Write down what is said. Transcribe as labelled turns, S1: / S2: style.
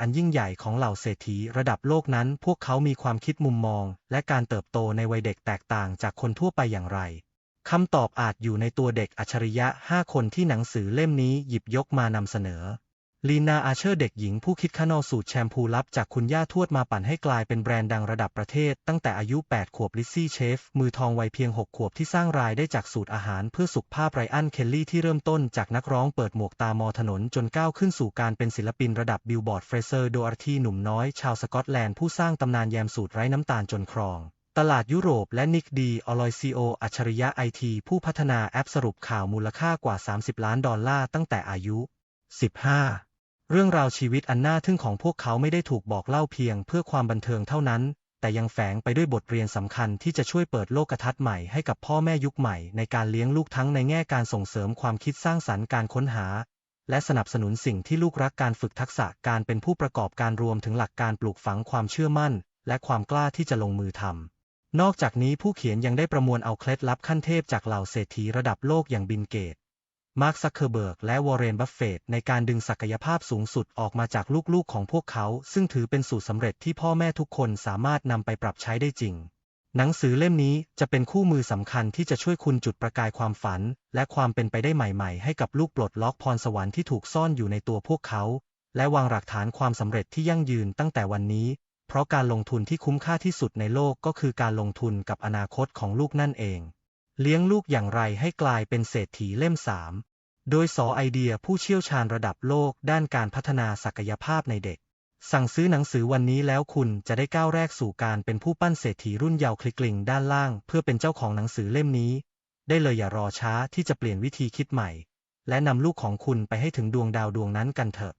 S1: อันยิ่งใหญ่ของเหล่าเศรษฐีระดับโลกนั้น พวกเขามีความคิดมุมมอง และการเติบโตในวัยเด็กแตกต่างจากคนทั่วไปอย่างไรคำตอบอาจอยู่ในตัวเด็กอัจฉริยะ 5 คนที่หนังสือเล่มนี้หยิบยกมานำเสนอ ลีนาอาเชอร์เด็กหญิงผู้คิดคานอสูตรแชมพูลับจากคุณย่าทวดมาปั่นให้กลายเป็นแบรนด์ดังระดับประเทศ ตั้งแต่อายุ 8 ขวบลิซซี่เชฟ มือทองวัยเพียง 6 ขวบที่สร้างรายได้จากสูตรอาหารเพื่อสุขภาพไรอัน เคลลี่ที่เริ่มต้นจากนักร้องเปิดหมวกตามอถนนจนก้าวขึ้นสู่การเป็นศิลปินระดับบิลบอร์ดเฟรเซอร์โดอาร์ทีหนุ่มน้อยชาวสกอตแลนด์ผู้สร้างตำนานแยมสูตรไร้น้ำตาลจนครองตลาดยุโรปและนิกดีอลอยซีโอ อัจฉริยะไอที ผู้พัฒนาแอปสรุปข่าวมูลค่ากว่า 30 ล้านดอลลาร์ตั้งแต่อายุ 15 เรื่องราวชีวิตอันน่าทึ่งของพวกเขาไม่ได้ถูกบอกเล่าเพียงเพื่อความบันเทิงเท่านั้น แต่ยังแฝงไปด้วยบทเรียนสำคัญที่จะช่วยเปิดโลกทัศน์ใหม่ให้กับพ่อแม่ยุคใหม่ในการเลี้ยงลูกทั้งในแง่การส่งเสริมความคิดสร้างสรรค์การค้นหา และสนับสนุนสิ่งที่ลูกรักการฝึกทักษะการเป็นผู้ประกอบการรวมถึงหลักการปลูกฝังความเชื่อมั่น และความกล้าที่จะลงมือทำนอกจากนี้ผู้เขียนยังได้ประมวลเอาเคล็ดลับขั้นเทพจากเหล่าเศรษฐีระดับโลกอย่างบิลเกต มาร์คซักเคอร์เบิร์กและวอร์เรนบัฟเฟตต์ในการดึงศักยภาพสูงสุดออกมาจากลูกๆของพวกเขา ซึ่งถือเป็นสูตรสำเร็จที่พ่อแม่ทุกคนสามารถนำไปปรับใช้ได้จริง หนังสือเล่มนี้จะเป็นคู่มือสำคัญที่จะช่วยคุณจุดประกายความฝัน และความเป็นไปได้ใหม่ๆ ให้กับลูกปลดล็อกพรสวรรค์ที่ถูกซ่อนอยู่ในตัวพวกเขา และวางหลักฐานความสำเร็จที่ยั่งยืนตั้งแต่วันนี้ เพราะการลงทุนที่คุ้มค่าที่สุดในโลกก็คือการลงทุนกับอนาคตของลูกนั่นเอง เลี้ยงลูกอย่างไรให้กลายเป็นเศรษฐีเล่มสามโดยสอไอเดียผู้เชี่ยวชาญระดับโลกด้านการพัฒนาศักยภาพในเด็ก สั่งซื้อหนังสือวันนี้แล้วคุณจะได้ก้าวแรกสู่การเป็นผู้ปั้นเศรษฐีรุ่นเยาว์คลิกลิงด้านล่าง เพื่อเป็นเจ้าของหนังสือเล่มนี้ ได้เลยอย่ารอช้าที่จะเปลี่ยนวิธีคิดใหม่ และนำลูกของคุณไปให้ถึงดวงดาวดวงนั้นกันเถอะ